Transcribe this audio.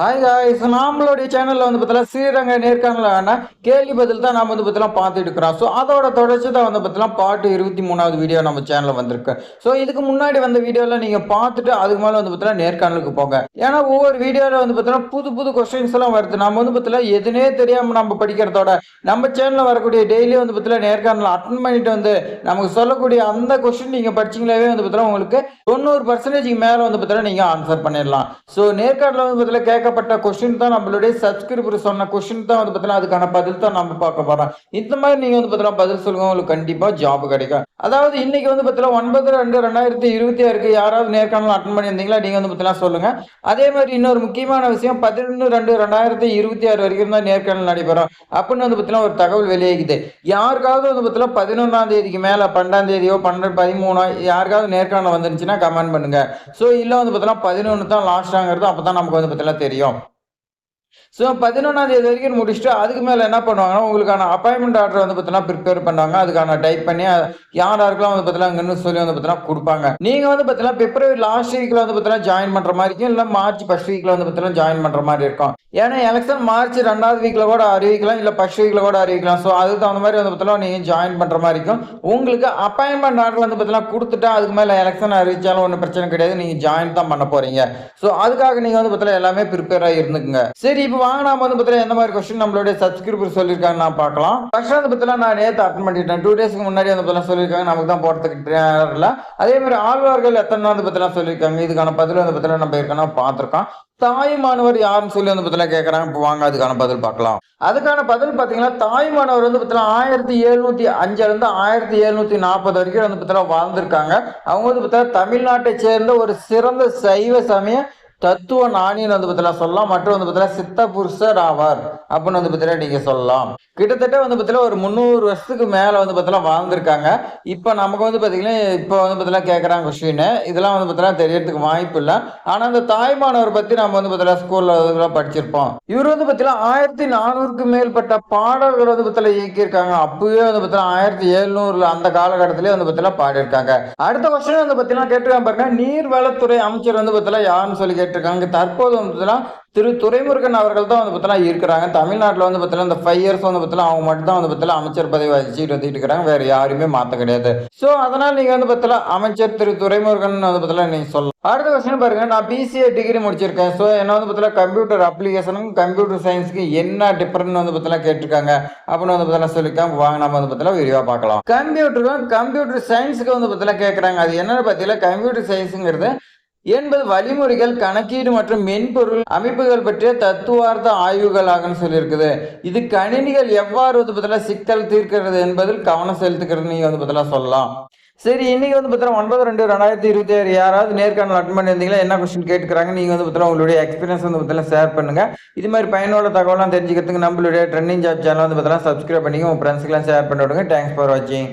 Hi guys நம்மளுடைய சேனலில் வந்து பார்த்தீங்கன்னா ஸ்ரீரங்க நேர்காணலான கேள்வி பதில் தான் நம்ம வந்து பார்த்தீங்கன்னா பார்த்துட்டு இருக்கிறோம். ஸோ அதோட தொடர்ச்சி தான் வந்து பார்த்தீங்கன்னா பாட்டு இருபத்தி மூணாவது வீடியோ நம்ம சேனலில் வந்திருக்கு. ஸோ இதுக்கு முன்னாடி வந்த வீடியோவில் நீங்கள் பார்த்துட்டு அதுக்கு மேலே வந்து பார்த்தீங்கன்னா நேர்காணலுக்கு போங்க. ஏன்னா ஒவ்வொரு வீடியோவில் வந்து பார்த்தீங்கன்னா புது புது கொஸ்டின்ஸ் எல்லாம் வருது. நம்ம வந்து பார்த்தீங்கன்னா எதுனே தெரியாமல் நம்ம படிக்கிறதோட நம்ம சேனலில் வரக்கூடிய டெய்லி வந்து பார்த்தீங்கன்னா நேர்காணல் அட்டன் பண்ணிட்டு வந்து நமக்கு சொல்லக்கூடிய அந்த கொஸ்டின் நீங்கள் படிச்சீங்களாவே வந்து பார்த்தீங்கன்னா உங்களுக்கு தொண்ணூறு பர்சன்டேஜ்க்கு மேலே வந்து பார்த்தீங்கன்னா நீங்கள் ஆன்சர் பண்ணிடலாம். ஸோ நேர்காணலில் வந்து பார்த்தீங்கன்னா கேட்கப்பட்ட கொஸ்டின் தான் நம்மளுடைய சப்ஸ்கிரிபர் சொன்ன கொஸ்டின் தான் வந்து பார்த்தீங்கன்னா அதுக்கான பதில் தான் நம்ம பார்க்க போறோம். இந்த மாதிரி நீங்க வந்து பார்த்தீங்கன்னா பதில் சொல்லுங்க உங்களுக்கு கண்டிப்பா ஜாப் கிடைக்கும். அதாவது இன்னைக்கு வந்து பார்த்தீங்கன்னா ஒன்பது ரெண்டு ரெண்டாயிரத்தி இருபத்தி ஆறுக்கு யாராவது நேர்காணல் அட்டன் பண்ணியிருந்தீங்களா? நீங்க வந்து பார்த்தீங்கன்னா சொல்லுங்க. அதே மாதிரி இன்னொரு முக்கியமான விஷயம் பதினொன்று ரெண்டு ரெண்டாயிரத்தி இருபத்தி ஆறு வரைக்கும் தான் நேர்காணல் நடைபெறும். அப்படின்னு வந்து பார்த்தீங்கன்னா ஒரு தகவல் வெளியாகுது. யாருக்காவது வந்து பார்த்தீங்கன்னா பதினொன்றாம் தேதிக்கு மேல பன்னெண்டாம் தேதியோ பன்னெண்டு பதிமூணோ யாருக்காவது நேர்காணல் வந்துருந்துச்சுன்னா கமெண்ட் பண்ணுங்க. ஸோ இல்லை வந்து பார்த்தீங்கன்னா பதினொன்று தான் லாஸ்ட்டாங்கிறது அப்போ தான் நமக்கு வந்து பார்த்தீங்கன்னா தெரியும். 用 ஸோ பதினொன்றாம் தேதி வரைக்கும் முடிச்சுட்டு அதுக்கு மேலே என்ன பண்ணுவாங்கன்னா உங்களுக்கான அப்பாயின்மெண்ட் ஆர்டர் வந்து பார்த்தீங்கன்னா ப்ரிப்பேர் பண்ணுவாங்க. அதுக்கான டைப் பண்ணி யார் யாருக்கெல்லாம் வந்து பார்த்தீங்கன்னா இங்கன்னு சொல்லி வந்து பார்த்தீங்கன்னா கொடுப்பாங்க. நீங்கள் வந்து பார்த்தீங்கன்னா பிப்ரவரி லாஸ்ட் வீக்கில் வந்து பார்த்தீங்கன்னா ஜாயின் பண்ணுற மாதிரி இருக்கும். இல்லை மார்ச் ஃபர்ஸ்ட் வீக்கில் வந்து பார்த்தீங்கன்னா ஜாயின் பண்ணுற மாதிரி இருக்கும். ஏன்னா எலெக்ஷன் மார்ச் ரெண்டாவது வீக்கில் கூட அறிவிக்கலாம். இல்லை ஃபர்ஸ்ட் வீக்கில் கூட அறிவிக்கலாம். ஸோ அதுக்கு தகுந்த மாதிரி வந்து பார்த்தீங்கன்னா நீங்கள் ஜாயின் பண்ணுற மாதிரி இருக்கும். உங்களுக்கு அப்பாயின்மெண்ட் ஆர்டர் வந்து பார்த்தீங்கன்னா கொடுத்துட்டு அதுக்கு மேலே எலெக்ஷன் அறிவிச்சாலும் ஒன்றும் பிரச்சனை கிடையாது. நீங்கள் ஜாயின் தான் பண்ண போகிறீங்க ஸோ அதுக்காக நீங்கள் வந்து பார்த்தீங்கன்னா எல்லாமே ப்ரிப்பேராக இருந்துக்குங்க. சரி இப்போ வாங்க நாம வந்து பார்த்தீங்கன்னா எந்த மாதிரி கொஸ்டின் நம்மளுடைய சப்ஸ்கிரிப்பர் சொல்லியிருக்காங்க நான் பார்க்கலாம். ஃபர்ஸ்ட் வந்து பார்த்தீங்கன்னா நான் நேற்று அட்டன் பண்ணிட்டேன். டூ டேஸ்க்கு முன்னாடி வந்து பார்த்தீங்கன்னா சொல்லியிருக்காங்க நமக்கு தான் போகிறதுக்கு இல்லை. அதே மாதிரி ஆழ்வார்கள் எத்தனை வந்து பார்த்தீங்கன்னா சொல்லியிருக்காங்க இதுக்கான பதில் வந்து பார்த்தீங்கன்னா நம்ம ஏற்கனவே பார்த்துருக்கோம். தாயுமானவர் யாருன்னு சொல்லி வந்து பார்த்தீங்கன்னா கேட்குறாங்க இப்போ வாங்க அதுக்கான பதில் பார்க்கலாம். அதுக்கான பதில் பார்த்தீங்கன்னா தாய்மானவர் வந்து பார்த்தீங்கன்னா ஆயிரத்தி எழுநூத்தி அஞ்சுலேருந்து ஆயிரத்தி எழுநூத்தி நாற்பது வரைக்கும் வந்து பார்த்தீங்கன்னா வாழ்ந்திருக்காங்க. அவங்க வந்து பார்த்தீங்கன்னா தமிழ்நாட்டை சேர்ந்த ஒரு சிறந்த சைவ சமய தத்துவ நாணின்னு வந்து பார்த்தீங்கன்னா சொல்லலாம் மற்றும் வந்து பார்த்தீங்கன்னா சித்த புருஷர் ஆவார் அப்படின்னு வந்து பார்த்தீங்கன்னா நீங்கள் சொல்லலாம் கிட்டத்தட்ட வந்து பார்த்தீங்கன்னா ஒரு முந்நூறு வருஷத்துக்கு மேலே வந்து பார்த்தீங்கன்னா வாழ்ந்திருக்காங்க இப்போ நமக்கு வந்து பார்த்தீங்கன்னா இப்போ வந்து பார்த்தீங்கன்னா கேட்குறாங்க கொஸ்டின் இதெல்லாம் வந்து பார்த்தீங்கன்னா தெரியறதுக்கு வாய்ப்பு இல்லை ஆனால் அந்த தாய்மானவர் பற்றி நம்ம வந்து பார்த்தீங்கன்னா ஸ்கூலில் படிச்சிருப்போம் இவர் வந்து பார்த்தீங்கன்னா ஆயிரத்தி நானூறுக்கு மேற்பட்ட பாடல்கள் வந்து பார்த்தீங்கன்னா இயக்கியிருக்காங்க அப்பவே வந்து பார்த்தீங்கன்னா ஆயிரத்தி எழுநூறுல அந்த காலகட்டத்திலே வந்து பார்த்தீங்கன்னா பாடியிருக்காங்க அடுத்த கொஸ்டின் வந்து பார்த்தீங்கன்னா கேட்டிருக்காங்க பாருங்க நீர்வளத்துறை அமைச்சர் வந்து பார்த்தீங்கன்னா யாருன்னு சொல்லி கேட்டு கேட்டிருக்காங்க. தற்போது வந்து பார்த்தீங்கன்னா திரு துரைமுருகன் அவர்கள் தான் வந்து பார்த்தீங்கன்னா இருக்கிறாங்க. தமிழ்நாட்டில் வந்து பார்த்தீங்கன்னா இந்த ஃபைவ் இயர்ஸ் வந்து பார்த்தீங்கன்னா அவங்க மட்டும் தான் வந்து பார்த்தீங்கன்னா அமைச்சர் பதவி வச்சுட்டு வந்துட்டு இருக்கிறாங்க வேற யாருமே மாற்ற கிடையாது. ஸோ அதனால் நீங்கள் வந்து பார்த்தீங்கன்னா அமைச்சர் திரு துரைமுருகன் வந்து பார்த்தீங்கன்னா நீங்கள் சொல்லலாம். அடுத்த கொஸ்டின் பாருங்க. நான் பிசிஏ டிகிரி முடிச்சிருக்கேன். ஸோ என்ன வந்து பார்த்தீங்கன்னா கம்ப்யூட்டர் அப்ளிகேஷனுக்கும் கம்ப்யூட்டர் சயின்ஸுக்கு என்ன டிஃபரன் வந்து பார்த்தீங்கன்னா கேட்டிருக்காங்க. அப்படின்னு வந்து பார்த்தீங்கன்னா சொல்லியிருக்காங்க. வாங்க நம்ம வந்து பார்த்தீங்கன்னா விரிவாக பார்க்கலாம். கம்ப்யூட்டருக்கும் கம்ப்யூட்டர் சயின்ஸுக்கு வந்து பார்த்தீங்கன்னா கேட்குறாங்க அது என்னன்னு பார்த்தீங்கன்னா கம்ப்யூட்டர் சயின்ஸுங்கிறது என்பது வழிமுறைகள் கணக்கீடு மற்றும் மென்பொருள் அமைப்புகள் பற்றிய தத்துவார்த்த ஆய்வுகளாகன்னு சொல்லியிருக்குது. இது கணினிகள் எவ்வாறு வந்து பார்த்தீங்கன்னா சிக்கல் தீர்க்கிறது என்பதில் கவனம் செலுத்துக்கிறது நீங்கள் வந்து பார்த்தீங்கன்னா சொல்லலாம். சரி இன்னைக்கு வந்து பார்த்தீங்கன்னா ஒன்பது ரெண்டு ரெண்டாயிரத்தி இருபத்தி ஆறு யாராவது நேர்காணல் அட்டன் பண்ணியிருந்தீங்களா? என்ன கொஸ்டின் கேட்டுக்கிறாங்க நீங்கள் வந்து பார்த்தீங்கன்னா உங்களுடைய எக்ஸ்பீரியன்ஸ் வந்து பார்த்தீங்கன்னா ஷேர் பண்ணுங்க. இது மாதிரி பயனுள்ள தகவலாம் தெரிஞ்சுக்கிறதுக்கு நம்மளுடைய ட்ரெண்டிங் ஜாப் சேனல் வந்து பார்த்தீங்கன்னா சப்ஸ்கிரைப் பண்ணி உங்கள் ஃப்ரெண்ட்ஸ்க்கெல்லாம் ஷேர் பண்ணி விடுங்க தேங்க்ஸ் ஃபார் வாட்சிங்